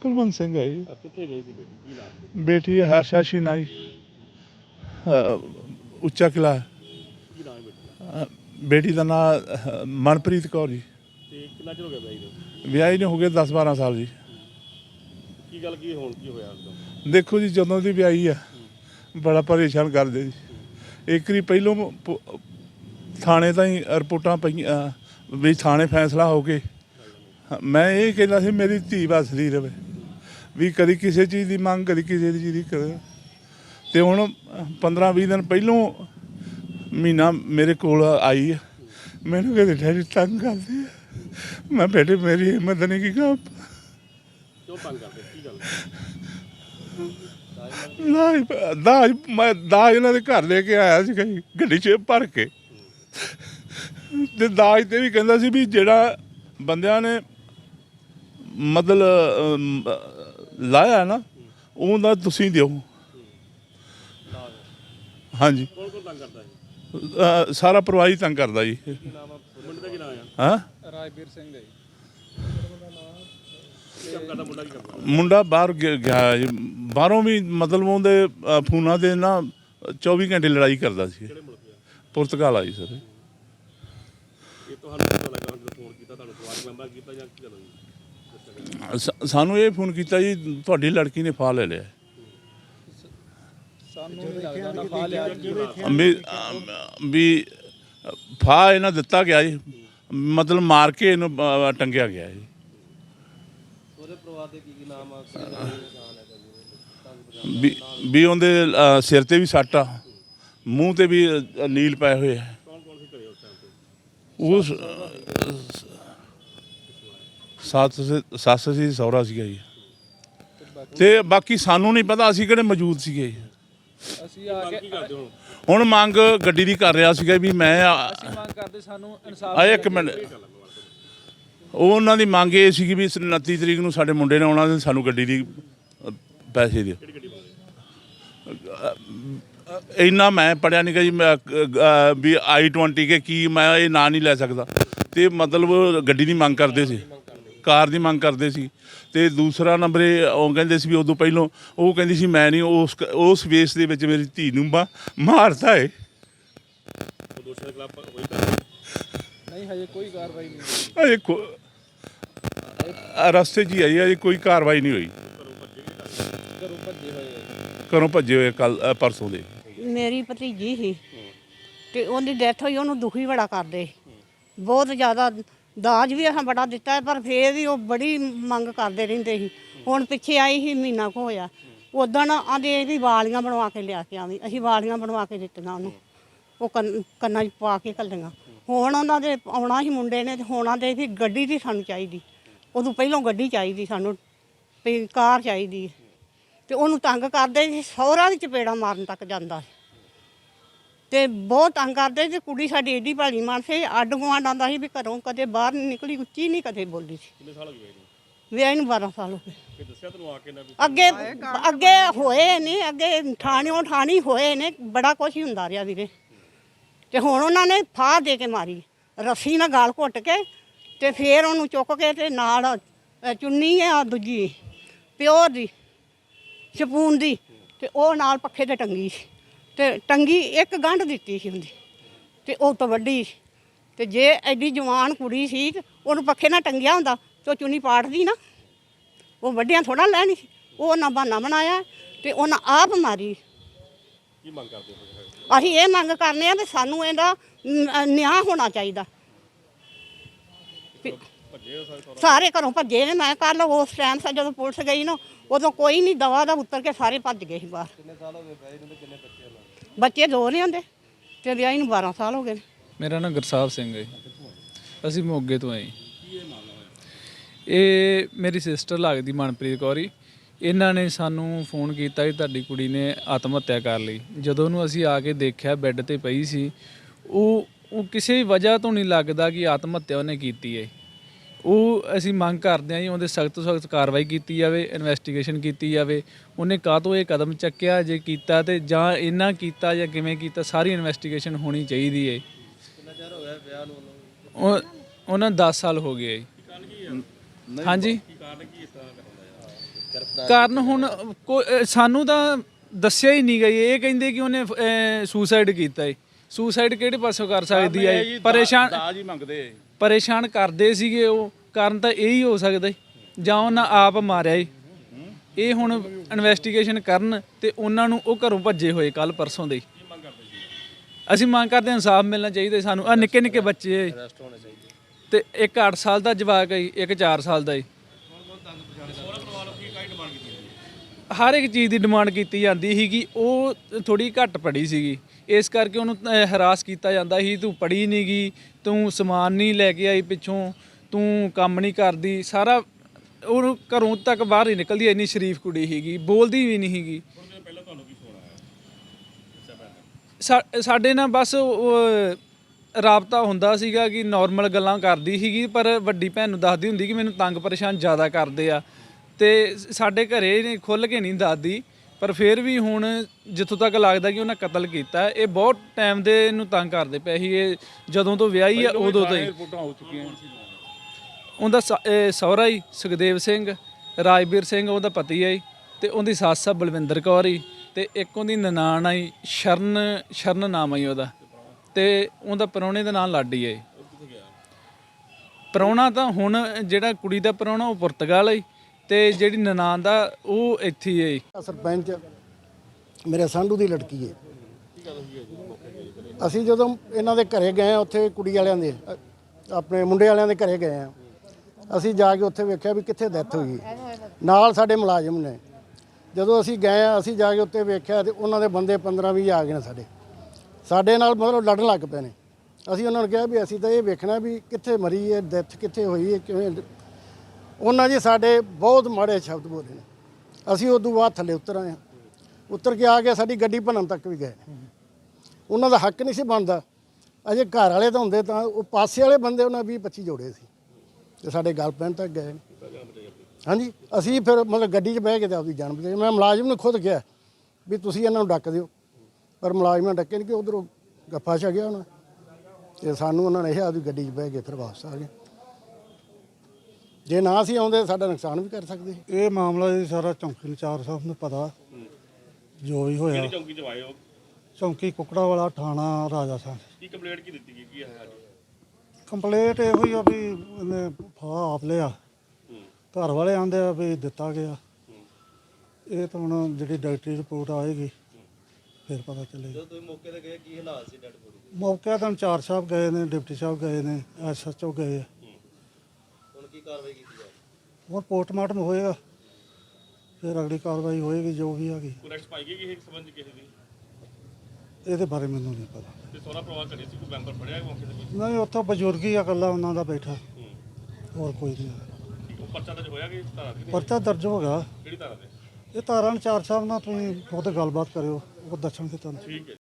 ਕੁਲਵੰਤ ਸਿੰਘ ਹੈ ਜੀ। ਕਿੱਥੇ ਗਈ ਸੀ ਬੇਟੀ? ਕੀ ਬੇਟੀ ਹਰਸ਼ਾ ਸ਼ਿਨਾਈ। ਉੱਚਾ ਕਿਲਾ ਬੇਟੀ ਦਾ? ਅਹ, ਨਾਮ ਮਨਪ੍ਰੀਤ ਕੌਰ ਜੀ। ਤੇ ਕਿੰਨਾ ਹੋ ਵਿਆਹੀ ਨੇ? ਹੋ ਗਏ 10 12 ਸਾਲ ਜੀ। ਕੀ ਗੱਲ ਕੀ ਹੋਣ ਕੀ ਹੋਇਆ ਦੇਖੋ ਜੀ ਜਦੋਂ ਦੀ ਵਿਆਹੀ ਆ ਬੜਾ ਪਰੇਸ਼ਾਨ ਕਰਦੇ ਜੀ। ਇੱਕ ਰੀ ਪਹਿਲੋਂ ਥਾਣੇ ਤਾਂ ਹੀ ਰਿਪੋਰਟਾਂ ਪਈਆਂ ਵੀ ਥਾਣੇ ਫੈਸਲਾ ਹੋ ਕੇ। ਮੈਂ ਇਹ ਕਹਿੰਦਾ ਸੀ ਮੇਰੀ ਧੀ ਵਸਦੀ ਰਵੇ। ਵੀ ਕਦੀ ਕਿਸੇ ਚੀਜ਼ ਦੀ ਮੰਗ ਕਦੀ ਕਿਸੇ ਦੀ ਚੀਜ਼ ਦੀ ਕਦੇ ਤੇ ਹੁਣ 15 20 ਦਿਨ ਪਹਿਲੋਂ ਮਹੀਨਾ ਮੇਰੇ ਕੋਲ ਆਈ ਮੈਨੂੰ ਕਹਿੰਦੇ ਡੈਡੀ ਤੰਗ ਕਰਦੇ ਮੈਂ ਬੇਟੇ ਮੇਰੀ ਹਿੰਮਤ ਨਹੀਂ ਕੀ ਕਰਾਂ ਕਿਉਂ ਤੰਗ ਕਰਦੇ? ਕੀ ਗੱਲ? ਦਾਜ ਦਾਜ ਮੈਂ ਦਾਜ ਇਹਨਾਂ ਦੇ ਘਰ ਲੈ ਕੇ ਆਇਆ ਸੀ ਗੱਡੀ 'ਚ ਭਰ ਕੇ। ਤੇ ਦਾਜ ਤੇ ਵੀ ਕਹਿੰਦਾ ਸੀ ਵੀ ਜਿਹੜਾ ਬੰਦਿਆਂ ਨੇ ਮਤਲਬ ਲਾਇਆ ਨਾ ਉਹਦਾ ਤੁਸੀਂ ਦਿਓ। ਹਾਂਜੀ। ਕੌਣ ਕੌਣ ਤੰਗ ਕਰਦਾ ਹੈ ਅ, ਸਾਰਾ ਪਰਿਵਾਰ ਹੀ ਤੰਗ ਕਰਦਾ ਜੀ। ਮੁੰਡੇ ਦਾ ਕੀ ਨਾਮ ਆ ਹਾਂ? ਰਾਜਵੀਰ ਸਿੰਘ ਹੈ ਜੀ। ਕੀ ਕੰਮ ਕਰਦਾ ਮੁੰਡਾ ਕੀ ਕਰਦਾ ਮੁੰਡਾ ਬਾਹਰ ਗਿਆ ਜੀ। ਬਾਹਰੋਂ ਵੀ ਮਤਲਬ ਉਹਦੇ ਫੋਨਾਂ ਦੇ ਨਾ 24 ਘੰਟੇ ਲੜਾਈ ਕਰਦਾ ਸੀ। ਪੁਰਤਗਾਲ ਆਈ ਸਰ ਤੁਹਾਨੂੰ ਪਤਾ ਲੱਗਾ? ਜਦੋਂ ਫੋਨ ਕੀਤਾ ਤੁਹਾਨੂੰ ਪਰਿਵਾਰ ਮੈਂਬਰ ਕੀਤਾ ਜਾਂ ਕੀ ਗੱਲ ਹੋਈ? ਦੱਸੋ ਜੀ। ਸ- ਸਾਨੂੰ ਇਹ ਫੋਨ ਕੀਤਾ ਜੀ ਤੁਹਾਡੀ ਲੜਕੀ ਨੇ ਫਾਹ ਲੈ ਲਿਆ। ਸਾਨੂੰ ਨਹੀਂ ਲੱਗਦਾ ਨਾ ਫਾ ਲਿਆ ਜੀ। ਵੀ ਅਮ, ਵੀ ਫਾਹ ਇਹਨਾਂ ਦਿੱਤਾ ਗਿਆ ਜੀ। ਮਤਲਬ ਮਾਰ ਕੇ ਇਹਨੂੰ ਅ, ਟੰਗਿਆ ਗਿਆ ਜੀ। ਉਹਦੇ ਪਰਿਵਾਰ ਦੇ ਕੀ ਕੀ ਨਾਮ ਆ? ਵੀ ਵੀ ਉਹਦੇ ਅ, ਸਿਰ ਤੇ ਵੀ ਸੱਟ ਆ। ਮੂੰਹ ਤੇ ਵੀ ਅ, ਨੀਲ ਪਏ ਹੋਏ ਆ ਕੌਣ ਕੌਣ ਸੀ ਘਰੇ ਉਸ ਟਾਈਮ ਤੇ ਉਸ ਸੱਸ ਸੱਸ ਸੀ ਸਹੁਰਾ ਸੀਗਾ ਜੀ। ਤੇ ਬਾਕੀ ਸਾਨੂੰ ਨਹੀਂ ਪਤਾ ਅਸੀਂ ਕਿਹੜੇ ਮੌਜੂਦ ਸੀਗੇ ਜੀ। ਅਸੀਂ ਆ ਕੇ ਹੁਣ ਮੰਗ ਗੱਡੀ ਦੀ ਕਰ ਰਿਹਾ ਸੀਗਾ ਵੀ ਮੈਂ ਅਸੀਂ ਮੰਗ ਕਰਦੇ ਸਾਨੂੰ ਇਨਸਾਫ ਆ ਇੱਕ ਮਿੰਟ। ਉਹ ਉਹਨਾਂ ਦੀ ਮੰਗ ਇਹ ਸੀ ਵੀ 29 ਤਰੀਕ ਨੂੰ ਸਾਡੇ ਮੁੰਡੇ ਨੇ ਆਉਣਾ ਤੇ ਸਾਨੂੰ ਗੱਡੀ ਦੀ ਪੈਸੇ ਦਿਓ। ਕਿਹੜੀ ਗੱਡੀ ਬਾਰੇ ਇੰਨਾ ਮੈਂ ਪੜਿਆ ਨਹੀਂ ਕਿ ਜੀ ਮੈਂ, ਅ, ਅ, ਵੀ i20 ਕੇ ਕੀ ਮੈਂ ਇਹ ਨਾਂ ਨਹੀਂ ਲੈ ਸਕਦਾ। ਤੇ ਮਤਲਬ ਗੱਡੀ ਦੀ ਮੰਗ ਕਰਦੇ ਸੀ। ਕਾਰ ਦੀ ਮੰਗ ਕਰਦੇ ਸੀ। ਤੇ ਦੂਸਰਾ ਨੰਬਰ ਇਹ ਉਹ ਕਹਿੰਦੇ ਸੀ ਵੀ ਉਦੋਂ ਪਹਿਲਾਂ ਉਹ ਕਹਿੰਦੀ ਸੀ ਮੈਂ ਨਹੀਂ ਉਸ ਉਸ ਵੇਸ ਦੇ ਵਿੱਚ ਮੇਰੀ ਧੀ ਨੂੰ ਮਾ- ਮਾਰਤਾ ਏ। ਉਹ ਦੋਸ਼ੀਆਂ ਦੇ ਖਿਲਾਫ ਹੋਈ ਤਾਂ ਨਹੀਂ ਹਜੇ ਕੋਈ ਕਾਰਵਾਈ ਨਹੀਂ ਹੋਈ। ਅਜੇ ਕੋ ਅ, ਰਸਤੇ 'ਚ ਹੀ ਆਈ ਅਜੇ ਕੋਈ ਕਾਰਵਾਈ ਨਹੀਂ ਹੋਈ। ਘਰੋਂ ਭੱਜੇ ਹੋਏ ਆ। ਘਰੋਂ ਭੱਜੇ ਹੋਏ ਕੱਲ ਪਰਸੋਂ ਦੇ। ਮੇਰੀ ਭਤੀਜੀ ਸੀ ਤੇ ਉਹਦੀ ਡੈਥ ਹੋਈ ਉਹਨੂੰ ਦੁਖੀ ਬੜਾ ਕਰਦੇ ਬਹੁਤ ਜ਼ਿਆਦਾ ਦਾਜ ਵੀ ਅਸੀਂ ਬੜਾ ਦਿੱਤਾ ਹੈ, ਪਰ ਫੇਰ ਵੀ ਉਹ ਬੜੀ ਮੰਗ ਕਰਦੇ ਰਹਿੰਦੇ ਸੀ। ਹੁਣ ਪਿੱਛੇ ਆਈ ਸੀ ਮਹੀਨਾ ਕੁ ਹੋਇਆ। ਉਦੋਂ ਆਂਦੇ ਵੀ ਵਾਲੀਆਂ ਬਣਵਾ ਕੇ ਲਿਆ ਕੇ ਆਵੀਂ ਅਸੀਂ ਵਾਲੀਆਂ ਬਣਵਾ ਕੇ ਦਿੱਤੀਆਂ ਉਹਨੂੰ। ਉਹ ਕੰਨ- ਕੰਨਾਂ 'ਚ ਪਾ ਕੇ ਕੱਲੀਆਂ। ਹੁਣ ਉਹਨਾਂ ਦੇ ਆਉਣਾ ਸੀ ਮੁੰਡੇ ਨੇ ਤੇ ਹੋਣਾ ਦੇ ਸੀ ਗੱਡੀ ਦੀ ਸਾਨੂੰ ਚਾਹੀਦੀ। ਉਦੋਂ ਪਹਿਲਾਂ ਗੱਡੀ ਚਾਹੀਦੀ ਸਾਨੂੰ ਵੀ ਕਾਰ ਚਾਹੀਦੀ। ਤੇ ਉਹਨੂੰ ਤੰਗ ਕਰਦੇ ਸੀ ਸਹੁਰਾ ਦੀ ਚਪੇੜਾ ਮਾਰਨ ਤੱਕ ਜਾਂਦਾ ਸੀ। ਤੇ ਬਹੁਤ ਤੰਗ ਕਰਦੇ ਸੀ ਕੁੜੀ ਸਾਡੀ ਏਡੀ ਭਾਲੀ ਮਨ ਸੀ। ਅੱਡ ਗੁਆਂਢ ਆਉਂਦਾ ਸੀ ਵੀ ਘਰੋਂ ਕਦੇ ਬਾਹਰ ਨਹੀਂ ਨਿਕਲੀ ਉੱਚੀ ਨਹੀਂ ਕਦੇ ਬੋਲੀ ਸੀ। ਕਿੰਨੇ ਸਾਲ ਹੋ ਗਏ ਇਹਨੂੰ? ਵਿਆਹ ਨੂੰ 12 ਸਾਲ ਹੋ ਗਏ। ਕਿ ਦੱਸਿਆ ਤੈਨੂੰ ਆ ਕੇ ਨਾ ਵੀ ਅੱਗੇ ਅੱਗੇ ਹੋਏ ਨੇ ਅੱਗੇ ਠਾਣਿਓਂ ਠਾਣੀ ਹੋਏ ਨੇ ਬੜਾ ਕੁਛ ਹੀ ਹੁੰਦਾ ਰਿਹਾ ਵੀਰੇ। ਤੇ ਹੁਣ ਉਹਨਾਂ ਨੇ ਫਾਹ ਦੇ ਕੇ ਮਾਰੀ ਰੱਸੀ ਨਾਲ ਗਾਲ ਘੁੱਟ ਕੇ ਤੇ ਫੇਰ ਉਹਨੂੰ ਚੁੱਕ ਕੇ ਤੇ ਨਾਲ ਅ, ਚੁੰਨੀ ਆ ਦੂਜੀ ਪਿਓਰ ਦੀ ਸ਼ਪੂਨ ਦੀ ਤੇ ਉਹ ਨਾਲ ਪੱਖੇ ਤੇ ਟੰਗੀ ਸੀ। ਤੇ ਟੰਗੀ ਇੱਕ ਗੰਢ ਦਿੱਤੀ ਸੀ ਹੁੰਦੀ ਤੇ ਉਹ ਤੋਂ ਵੱਡੀ। ਤੇ ਜੇ ਐਡੀ ਜਵਾਨ ਕੁੜੀ ਸੀ ਉਹਨੂੰ ਪੱਖੇ ਨਾਲ ਟੰਗਿਆ ਹੁੰਦਾ ਤੇ ਉਹ ਚੁੰਨੀ ਪਾੜਦੀ ਨਾ। ਉਹ ਵੱਡਿਆਂ ਥੋੜਾ ਲੈਣੀ ਸੀ। ਉਹ ਨਾ ਬਹਾਨਾ ਬਣਾਇਆ ਤੇ ਉਹਨਾਂ ਆਪ ਮਾਰੀ। ਕੀ ਮੰਗ ਕਰਦੇ ਹੋ ਅਸੀਂ ਇਹ ਮੰਗ ਕਰਨੇ ਆ ਵੀ ਸਾਨੂੰ ਇਹਦਾ ਨਿਆਂ ਹੋਣਾ ਚਾਹੀਦਾ। ਸਾਰੇ ਘਰੋਂ? ਭੱਜੇ ਨੇ। ਮੈਂ ਕੱਲ ਉਸ ਟਾਈਮ ਸਾ ਜਦੋਂ ਪੁਲਿਸ ਗਈ ਨਾ ਉਦੋਂ ਕੋਈ ਨਹੀਂ ਦਵਾ ਦਾ ਉੱਤਰ ਕੇ ਸਾਰੇ ਭੱਜ ਗਏ ਸੀ ਬਾਹਰ। ਕਿੰਨੇ ਸਾਲ ਹੋ ਗਏ ਕਿੰਨੇ ਬੱਚੇ? ਉਹਨਾਂ ਬੱਚੇ ਦੋ ਨਹੀਂ ਹੁੰਦੇ ਤੇ ਵਿਆਹੀ ਨੂੰ 12 ਸਾਲ ਹੋ ਗਏ ਨੇ। ਮੇਰਾ ਨਾਮ ਗੁਰਸਾਹਿਬ ਸਿੰਘ ਹੈ ਅਸੀਂ ਮੋਗੇ ਤੋਂ ਆਏ। ਇਹ ਮੇਰੀ ਸਿਸਟਰ ਲੱਗਦੀ ਮਨਪ੍ਰੀਤ ਕੌਰੀ ਇਹਨਾਂ ਨੇ ਸਾਨੂੰ ਫੋਨ ਕੀਤਾ ਕਿ ਤੁਹਾਡੀ ਕੁੜੀ ਨੇ ਆਤਮ ਹੱਤਿਆ ਕਰ ਲਈ। ਜਦੋਂ ਉਹਨੂੰ ਅਸੀਂ ਆ ਕੇ ਦੇਖਿਆ ਬੈੱਡ ਤੇ ਪਈ ਸੀ, ਉਹ ਉਹ ਕਿਸੇ ਵਜ੍ਹਾ ਤੋਂ ਨਹੀਂ ਲੱਗਦਾ ਕਿ ਆਤਮ ਹੱਤਿਆ ਉਹਨੇ ਕੀਤੀ ਹੈ। ਉਹ ਅਸੀਂ ਮੰਗ ਕਰਦੇ ਹਾਂ ਜੀ ਉਹਦੇ ਸਖਤ ਤੋਂ ਸਖਤ ਕਾਰਵਾਈ ਕੀਤੀ ਜਾਵੇ ਇਨਵੈਸਟੀਗੇਸ਼ਨ ਕੀਤੀ ਜਾਵੇ। ਉਹਨੇ ਕਾਹਤੋਂ ਇਹ ਕਦਮ ਚੱਕਿਆ ਜੇ ਕੀਤਾ ਤੇ ਜਾਂ ਇਹਨਾਂ ਕੀਤਾ ਜਾਂ ਕਿਵੇਂ ਕੀਤਾ ਸਾਰੀ ਇਨਵੈਸਟੀਗੇਸ਼ਨ ਹੋਣੀ ਚਾਹੀਦੀ ਹੈ। ਕਿੰਨਾ ਚਿਰ ਹੋ ਗਿਆ ਵਿਆਹ ਨੂੰ ਉਹਨੂੰ? ਉਹ ਉਹਨਾਂ 10 ਸਾਲ ਹੋ ਗਏ ਜੀ। ਹਾਂਜੀ। ਕਾਰਨ ਹੁਣ ਸਾਨੂੰ ਤਾਂ ਦੱਸਿਆ ਹੀ ਨਹੀਂ ਗਈ ਇਹ ਕਹਿੰਦੇ ਕਿ ਉਹਨੇ ਸੁਸਾਈਡ ਕੀਤਾ ਹੈ। ਸੁਸਾਈਡ ਕਿਹੜੇ ਪਾਸੋਂ ਕਰ ਸਕਦੀ ਹੈ ਪਰੇਸ਼ਾਨ ਦਾਜ ਹੀ ਮੰਗਦੇ ਪਰੇਸ਼ਾਨ ਕਰਦੇ ਸੀਗੇ ਉਹ, ਕਾਰਨ ਤਾਂ ਇਹੀ ਹੋ ਸਕਦਾ ਹੈ ਜਾਂ ਉਹਨਾਂ ਆਪ ਮਾਰਿਆ ਏ ਇਹ ਹੁਣ ਇਨਵੈਸਟੀਗੇਸ਼ਨ ਕਰਨ ਤੇ ਉਹਨਾਂ ਨੂੰ ਉਹ ਘਰੋਂ ਭੱਜੇ ਹੋਏ ਕੱਲ ਪਰਸੋਂ ਦੇ। ਅਸੀਂ ਮੰਗ ਕਰਦੇ ਇਨਸਾਫ ਮਿਲਣਾ ਚਾਹੀਦਾ ਸਾਨੂੰ। ਆ ਨਿੱਕੇ ਨਿੱਕੇ ਬੱਚੇ ਏ ਤੇ ਇੱਕ 8 ਸਾਲ ਦਾ ਜਵਾਕ ਹੈ ਇੱਕ 4 ਸਾਲ ਦਾ ਏ ਹਰ ਇੱਕ ਚੀਜ਼ ਦੀ ਡਿਮਾਂਡ ਕੀਤੀ ਜਾਂਦੀ ਸੀਗੀ, ਉਹ ਥੋੜੀ ਘੱਟ ਪੜੀ ਸੀਗੀ। ਇਸ ਕਰਕੇ ਉਹਨੂੰ ਹਰਾਸ ਕੀਤਾ ਜਾਂਦਾ ਸੀ, ਤੂੰ ਪੜੀ ਨਹੀਂ ਗਈ ਤੂੰ ਸਮਾਨ ਨਹੀਂ ਲੈ ਕੇ ਆਈ ਪਿੱਛੋਂ, ਤੂੰ ਕੰਮ ਨਹੀਂ ਕਰਦੀ। ਸਾਰਾ ਉਹਨੂੰ ਘਰੋਂ ਤੱਕ ਬਾਹਰ ਹੀ ਨਿਕਲਦੀ ਇੰਨੀ ਸ਼ਰੀਫ ਕੁੜੀ ਸੀਗੀ, ਬੋਲਦੀ ਵੀ ਨਹੀਂ ਸੀਗੀ। ਸਾਡੇ ਨਾਲ ਬਸ ਉਹ ਰਾਬਤਾ ਹੁੰਦਾ ਸੀਗਾ ਕਿ ਨਾਰਮਲ ਗੱਲਾਂ ਕਰਦੀ ਸੀਗੀ, ਪਰ ਵੱਡੀ ਭੈਣ ਨੂੰ ਦੱਸਦੀ ਹੁੰਦੀ ਕਿ ਮੈਨੂੰ ਤੰਗ ਪਰੇਸ਼ਾਨ ਜ਼ਿਆਦਾ ਕਰਦੇ ਆ। ਤੇ ਸਾਡੇ ਘਰੇ ਨੇ ਖੁੱਲ ਕੇ ਨਹੀਂ ਦੱਸਦੀ ਪਰ ਫਿਰ ਵੀ ਹੁਣ ਜਿੱਥੋਂ ਤੱਕ ਲੱਗਦਾ ਕਿ ਉਹਨਾਂ ਕਤਲ ਕੀਤਾ ਇਹ ਬਹੁਤ ਟਾਈਮ ਦੇ ਇਹਨੂੰ ਤੰਗ ਕਰਦੇ ਪਏ ਸੀ ਇਹ ਜਦੋਂ ਤੋਂ ਵਿਆਹੀ ਆ ਉਦੋਂ ਤੋਂ ਹੀ। ਰਿਪੋਰਟਾਂ ਹੋ ਚੁੱਕੀਆਂ ਉਹਦਾ ਸ- ਇਹ ਸਹੁਰਾ ਹੀ ਸੁਖਦੇਵ ਸਿੰਘ ਰਾਜਵੀਰ ਸਿੰਘ ਉਹਦਾ ਪਤੀ ਹੈ ਤੇ ਉਹਦੀ ਸੱਸ ਆ ਬਲਵਿੰਦਰ ਕੌਰ ਹੀ ਤੇ ਇੱਕ ਉਹਦੀ ਨਨਾਣ ਆਈ ਸ਼ਰਨ ਸ਼ਰਨ ਨਾਮ ਆਈ ਉਹਦਾ ਤੇ ਉਹਦਾ ਪ੍ਰਾਹੁਣੇ ਦਾ ਨਾਮ ਲਾਡੀ ਹੈ ਜੀ। ਪ੍ਰਾਹੁਣਾ ਤਾਂ ਹੁਣ ਜਿਹੜਾ ਕੁੜੀ ਦਾ ਪ੍ਰਾਹੁਣਾ ਉਹ ਪੁਰਤਗਾਲ ਹੈ ਤੇ ਜਿਹੜੀ ਨਨਾਣ ਦਾ ਉਹ ਇੱਥੇ ਹੀ ਹੈ ਜੀ। ਸਰਪੰਚ ਮੇਰੇ ਸਾਂਢੂ ਦੀ ਲੜਕੀ ਹੈ। ਅਸੀਂ ਜਦੋਂ ਇਹਨਾਂ ਦੇ ਘਰੇ ਗਏ ਆ ਉੱਥੇ ਕੁੜੀ ਵਾਲਿਆਂ ਦੇ ਅ, ਆਪਣੇ ਮੁੰਡੇ ਵਾਲਿਆਂ ਦੇ ਘਰੇ ਗਏ ਆ ਅਸੀਂ ਜਾ ਕੇ ਉੱਥੇ ਵੇਖਿਆ ਵੀ ਕਿੱਥੇ ਡੈਥ ਹੋਈ ਨਾਲ ਸਾਡੇ ਮੁਲਾਜ਼ਮ ਨੇ। ਜਦੋਂ ਅਸੀਂ ਗਏ ਆ ਅਸੀਂ ਜਾ ਕੇ ਉੱਥੇ ਵੇਖਿਆ ਤੇ ਉਹਨਾਂ ਦੇ ਬੰਦੇ 15 20 ਆ ਗਏ ਨੇ ਸਾਡੇ। ਸਾਡੇ ਨਾਲ ਮਤਲਬ ਲੜਨ ਲੱਗ ਪਏ ਨੇ। ਅਸੀਂ ਉਹਨਾਂ ਨੂੰ ਕਿਹਾ ਵੀ ਅਸੀਂ ਤਾਂ ਇਹ ਵੇਖਣਾ ਵੀ ਕਿੱਥੇ ਮਰੀ ਹੈ ਡੈਥ ਕਿੱਥੇ ਹੋਈ ਹੈ ਕਿਵੇਂ ਉਹਨਾਂ ਜੀ ਸਾਡੇ ਬਹੁਤ ਮਾੜੇ ਸ਼ਬਦ ਬੋਲੇ ਨੇ। ਅਸੀਂ ਉਦੋਂ ਬਾਅਦ ਥੱਲੇ ਉਤਰ ਆਏ ਹਾਂ। ਉਤਰ ਕੇ ਆ ਕੇ ਸਾਡੀ ਗੱਡੀ ਭੰਨਣ ਤੱਕ ਵੀ ਗਏ ਨੇ। ਉਹਨਾਂ ਦਾ ਹੱਕ ਨਹੀਂ ਸੀ ਬਣਦਾ। ਅਜੇ ਘਰ ਵਾਲੇ ਤਾਂ ਹੁੰਦੇ ਤਾਂ ਉਹ ਪਾਸੇ ਵਾਲੇ ਬੰਦੇ ਉਹਨਾਂ 20 25 ਜੋੜੇ ਸੀ। ਤੇ ਸਾਡੇ ਗੱਲ ਪੈਣ ਤੱਕ ਗਏ ਨੇ। ਹਾਂਜੀ, ਅਸੀਂ ਫਿਰ ਮਤਲਬ ਗੱਡੀ 'ਚ ਬਹਿ ਕੇ ਤੇ ਆਪਦੀ ਜਾਨ ਬਚਾਈ। ਮੈਂ ਮੁਲਾਜ਼ਮ ਨੂੰ ਖੁਦ ਕਿਹਾ ਵੀ ਤੁਸੀਂ ਇਹਨਾਂ ਨੂੰ ਡੱਕ ਦਿਓ। ਪਰ ਮੁਲਾਜ਼ਮਾਂ ਡੱਕੇ ਨਹੀਂ ਕਿ ਉਧਰੋਂ ਗੱਫਾ ਛ ਗਿਆ ਉਹਨਾਂ। ਤੇ ਸਾਨੂੰ ਉਹਨਾਂ ਨੇ ਇਹ ਆਪਦੀ ਗੱਡੀ 'ਚ ਬਹਿ ਕੇ ਫਿਰ ਵਾਪਸ ਆ ਗਏ। ਜੇ ਨਾ ਅਸੀਂ ਆਉਂਦੇ ਸਾਡਾ ਨੁਕਸਾਨ ਵੀ ਕਰ ਸਕਦੇ। ਇਹ ਮਾਮਲਾ ਜੀ ਸਾਰਾ ਚੌਂਕੀ ਇੰਚਾਰਜ ਸਾਹਿਬ ਨੂੰ ਪਤਾ। ਜੋ ਵੀ ਹੋਇਆ। ਚੌਂਕੀ ਚ ਆਏ ਹੋ? ਚੌਂਕੀ ਕੁਕੜਾ ਵਾਲਾ ਥਾਣਾ ਰਾਜਾ ਸਾਹਿਬ। ਕੀ ਕੰਪਲੇਂਟ ਕੀ ਦਿੱਤੀ ਗਈ? ਕੀ ਹੈ ਅੱਜ? ਕੰਪਲੇਂਟ ਇਹੋ ਹੀ ਆ ਵੀ ਇਹਨੇ ਫਾ ਆਪ ਲਿਆ। ਘਰ ਵਾਲੇ ਆਂਦੇ ਆ ਵੀ ਦਿੱਤਾ ਗਿਆ। ਇਹ ਤਾਂ ਹੁਣ ਜਿਹੜੀ ਡਾਕਟਰੀ ਰਿਪੋਰਟ ਆਏਗੀ ਫਿਰ ਪਤਾ ਚੱਲੇਗਾ। ਜਦੋਂ ਤੁਸੀਂ ਮੌਕੇ ਤੇ ਗਏ ਕੀ ਹਾਲਾਤ ਸੀ ਡੈਡ ਬੋਡੀ ਦੇ? ਮੌਕੇ ਤਾਂ ਇੰਚਾਰਜ ਸਾਹਿਬ ਗਏ ਨੇ ਡਿਪਟੀ ਸਾਹਿਬ ਗਏ ਨੇ ਐਸਐਚਓ ਗਏ। ਆ ਕੀ ਕਾਰਵਾਈ ਕੀਤੀ ਜਾ ਹੁਣ ਪੋਸਟਮਾਰਟਮ ਹੋਏਗਾ ਫਿਰ ਅਗਲੀ ਕਾਰਵਾਈ ਹੋਏਗੀ ਜੋ ਵੀ ਹੈਗੀ। ਕੋਈ ਪਾਈ ਗਈ ਕਿਸੇ ਸਬੰਧ ਚ ਕਿਸੇ ਦੀ? ਇਹਦੇ ਬਾਰੇ ਮੈਨੂੰ ਨਹੀਂ ਪਤਾ। ਤੇ ਸੋਹਰਾ ਪਰਿਵਾਰ ਘਰੇ ਸੀ ਕੋਈ ਮੈਂਬਰ ਫੜਿਆ ਮੌਕੇ ਤੇ ਕੋਈ? ਨਹੀਂ ਉੱਥੋਂ ਬਜ਼ੁਰਗ ਹੀ ਆ ਇਕੱਲਾ ਉਹਨਾਂ ਦਾ ਬੈਠਾ। ਹੂੰ। ਹੋਰ ਕੋਈ ਨਹੀਂ ਠੀਕ ਉਹ ਪਰਚਾ ਤਾਂ ਹੋਇਆ ਕਿ ਧਾਰਾ ਦੀ? ਪਰਚਾ ਦਰਜ ਹੋ ਗਿਆ। ਕਿਹੜੀ ਧਾਰਾ ਤੇ ਇਹ ਤਾਰਾਂ ਚਾਰ ਸਾਹਿਬ ਨਾਲ ਤੁਸੀਂ ਉਹਦੇ ਗੱਲਬਾਤ ਕਰਿਓ ਉਹ ਦੱਸਣਗੇ ਤੁਹਾਨੂੰ। ਠੀਕ ਹੈ।